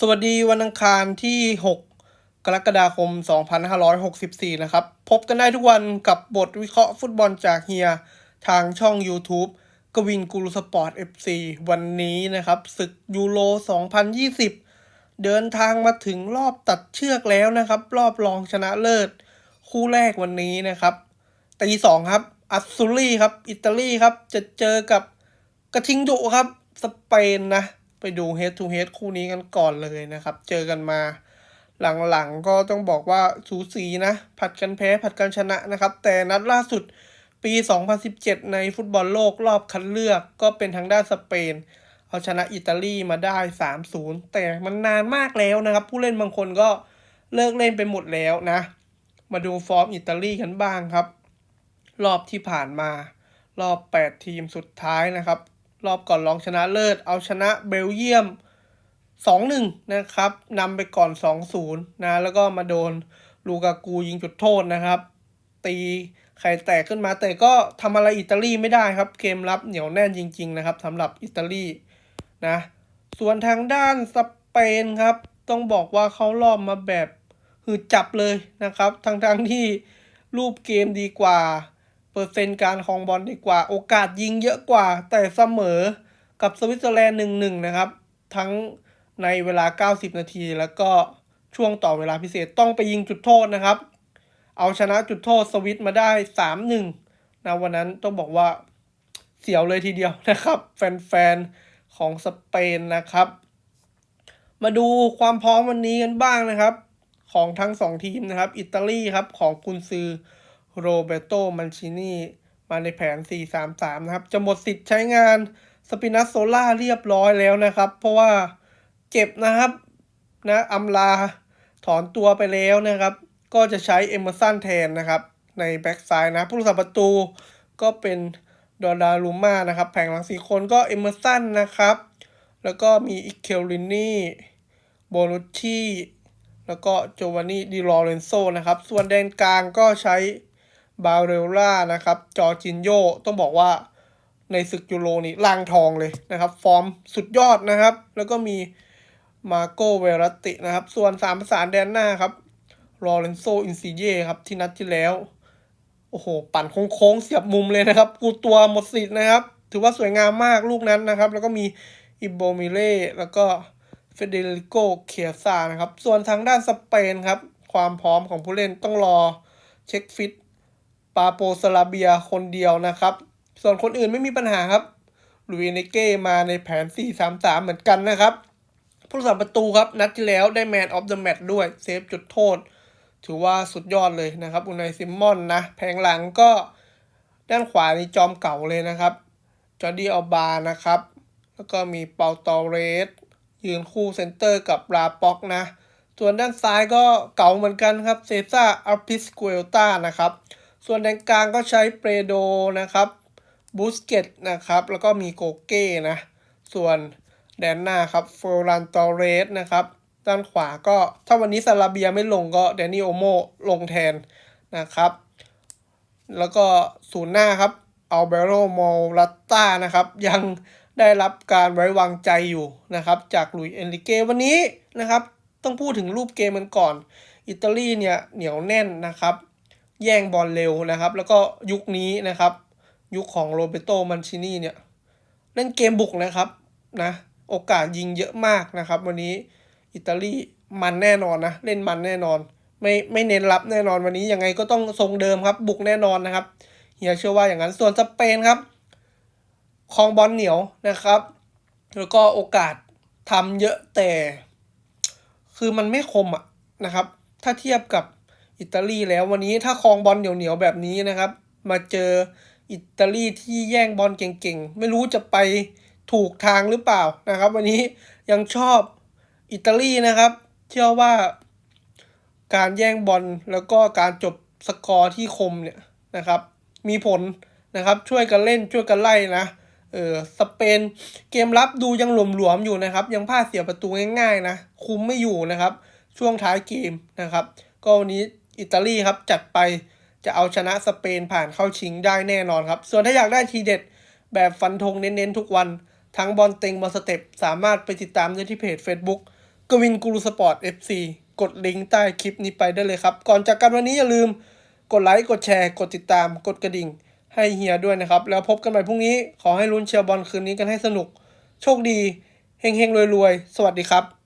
สวัสดีวันอังคารที่ 6 กรกฎาคม 2564 นะครับ พบกันได้ทุกวันกับบทวิเคราะห์ฟุตบอลจากเฮีย ทางช่อง YouTube กวินกูรูสปอร์ต FC วันนี้นะครับศึกยูโร 2020 เดินทางมาถึงรอบตัดเชือกแล้วนะครับ รอบรองชนะเลิศ คู่แรกวันนี้นะครับตีสองครับอัสซูรีครับ อิตาลีครับ จะเจอกับกระทิงดุครับ สเปนนะ ไปดู head to head คู่นี้กันก่อนเลยนะครับ เจอกันมาหลังๆก็ต้องบอกว่าสูสีนะ ผัดกันแพ้ผัดกันชนะนะครับ แต่นัดล่าสุดปี 2017 ในฟุตบอลโลกรอบคัดเลือกก็เป็นทางด้านสเปน เอาชนะอิตาลีมาได้ 3-0 แต่มันนานมากแล้วนะครับ ผู้เล่นบางคนก็เลิกเล่นไปหมดแล้วนะ มาดูฟอร์มอิตาลีกันบ้างครับ รอบที่ผ่านมา รอบ 8 ทีมสุดท้ายนะครับ รอบก่อนรองชนะเลิศ เอาชนะเบลเยียม 2-1 นะครับนำไปก่อน 2-0 นะ แล้วก็มาโดนลูกากูยิงจุดโทษนะครับ ตีไข่แตกขึ้นมา แต่ก็ทำอะไรอิตาลีไม่ได้ครับ เกมรับเหนียวแน่นจริง ๆ นะครับสำหรับอิตาลีนะ ส่วนทางด้านสเปนครับ ต้องบอกว่าเขารอบมาแบบหืดจับเลยนะครับทั้งๆที่รูปเกมดีกว่า เปอร์เซ็นต์การครองบอลดีกว่า โอกาสยิงเยอะกว่า แต่เสมอกับสวิตเซอร์แลนด์หนึ่งหนึ่งนะครับ ทั้งในเวลา 90 นาที แล้วก็ช่วงต่อเวลาพิเศษต้องไปยิงจุดโทษนะครับ เอาชนะจุดโทษสวิตมาได้ 3-1นะวันนั้นต้องบอกว่าเสียวเลยทีเดียวนะครับ แฟนๆ ของสเปนนะครับ มาดูความพร้อมวันนี้กันบ้างนะครับ ของทั้งสองทีมนะครับ อิตาลีครับของกุนซือ โรเบโตมันชินีมาในแผน 4-3-3 นะครับ จะหมดสิทธิ์ใช้งานสปินัสโซล่าเรียบร้อยแล้วนะครับ เพราะว่าเจ็บนะครับนะอำลาถอนตัวไปแล้วนะครับ ก็จะใช้เอมเมอร์สันแทนนะครับ ในแบ็กซ้ายนะ ผู้รักษาประตูก็เป็นดอร์ดาลูมานะครับ แผงหลังสี่คนก็เอมเมอร์สันนะครับ แล้วก็มีอิเคลลินี่โบนุชชีแล้วก็โจวานนี่ดิลอเรนโซนะครับ ส่วนแดนกลางก็ใช้ บาเรลล่านะครับจอร์จินโยต้องบอกว่าในศึกยูโรนี่ล่างทองเลยนะครับ ฟอร์มสุดยอดนะครับ แล้วก็มีมาโกเวรตินะครับ ส่วนสามประสานแดนหน้าครับลอเรนโซอินซิเย่ครับที่นัดที่แล้ว โอ้โห ปั่นโค้งๆเสียบมุมเลยนะครับ กูตัวหมดสิทธิ์นะครับ ถือว่าสวยงามมากลูกนั้นนะครับ แล้วก็มีอิโบมิเล่แล้วก็เฟเดริโกเคียซานะครับ ส่วนทางด้านสเปนครับ ความพร้อมของผู้เล่นต้องรอเช็คฟิต ปาโปสลาเบียคนเดียวนะครับ ส่วนคนอื่นไม่มีปัญหาครับลุยเนเก้มาในแผน 4-3-3 เหมือนกันนะครับ ผู้รักษาประตูครับนัดที่แล้วได้แมนออฟเดอะแมตด้วยเซฟจุดโทษ ถือว่าสุดยอดเลยนะครับอุนายซิมมอนนะ แผงหลังก็ด้านขวานี่จอมเก่าเลยนะครับ จอร์ดีอัลบานะครับ แล้วก็มีเปาตอเรส ยืนคู่เซนเตอร์กับลาป็อกนะ ส่วนด้านซ้ายก็เก่าเหมือนกันครับเซซ่าอัลพิสกุเอลตานะครับ ส่วนแดนกลางก็ใช้เปโดนะครับบูสเกตนะครับ แล้วก็มีโกเก้นะ ส่วนแดนหน้าครับฟอรันตอเรสนะครับ ด้านขวาก็ถ้าวันนี้ซาลาเบียไม่ลงก็แดนนี่โอโมลงแทนนะครับ แล้วก็ศูนย์หน้าครับอัลเบโรโมลัตตานะครับ ยังได้รับการไว้วางใจอยู่นะครับ จากลุยเอนริเกวันนี้นะครับ ต้องพูดถึงรูปเกมมันก่อน อิตาลีเนี่ยเหนียวแน่นนะครับ แย่งบอลเร็วนะครับ แล้วก็ยุคนี้นะครับ ยุคของโรเบโตมันชินีเนี่ยเล่นเกมบุกนะครับนะโอกาสยิงเยอะมากนะครับ วันนี้อิตาลีมันแน่นอนนะ เล่นมันแน่นอน ไม่ไม่เน้นรับแน่นอนวันนี้ยังไงก็ต้องทรงเดิมครับ บุกแน่นอนนะครับเฮียเชื่อว่าอย่างนั้นส่วนสเปนครับครองบอลเหนียวนะครับ แล้วก็โอกาสทำเยอะแต่ คือมันไม่คมอะนะครับ ถ้าเทียบกับ อิตาลีแล้ววันนี้ถ้าครองบอลเหนียวๆแบบนี้นะครับ มาเจออิตาลีที่แย่งบอลเก่งๆ ไม่รู้จะไปถูกทางหรือเปล่านะครับ วันนี้ยังชอบอิตาลีนะครับ เชื่อว่าการแย่งบอลแล้วก็การจบสกอร์ที่คมเนี่ยนะครับ มีผลนะครับช่วยกันเล่นช่วยกันไล่นะเออสเปนเกมรับดูยังหลวมๆอยู่นะครับ ยังพลาดเสียประตูง่ายๆนะ คุมไม่อยู่นะครับ ช่วงท้ายเกมนะครับ ก็วันนี้ อิตาลีครับจัดไปจะเอาชนะสเปนผ่านเข้าชิงได้แน่นอนครับ ส่วนถ้าอยากได้ทีเด็ดแบบฟันธงเน้นๆทุกวัน ทั้งบอลเต็งบอลสเต็ปสามารถไปติดตามได้ที่เพจ Facebook กวินกูรูสปอร์ต FC กดลิงก์ใต้คลิปนี้ไปได้เลยครับ ก่อนจากกันวันนี้อย่าลืมกดไลค์ กดแชร์ กดติดตาม กดกระดิ่ง ให้เฮียด้วยนะครับ แล้วพบกันใหม่พรุ่งนี้ ขอให้ลุ้นเชียร์บอลคืนนี้กันให้สนุก โชคดี เฮงๆรวยๆ สวัสดีครับ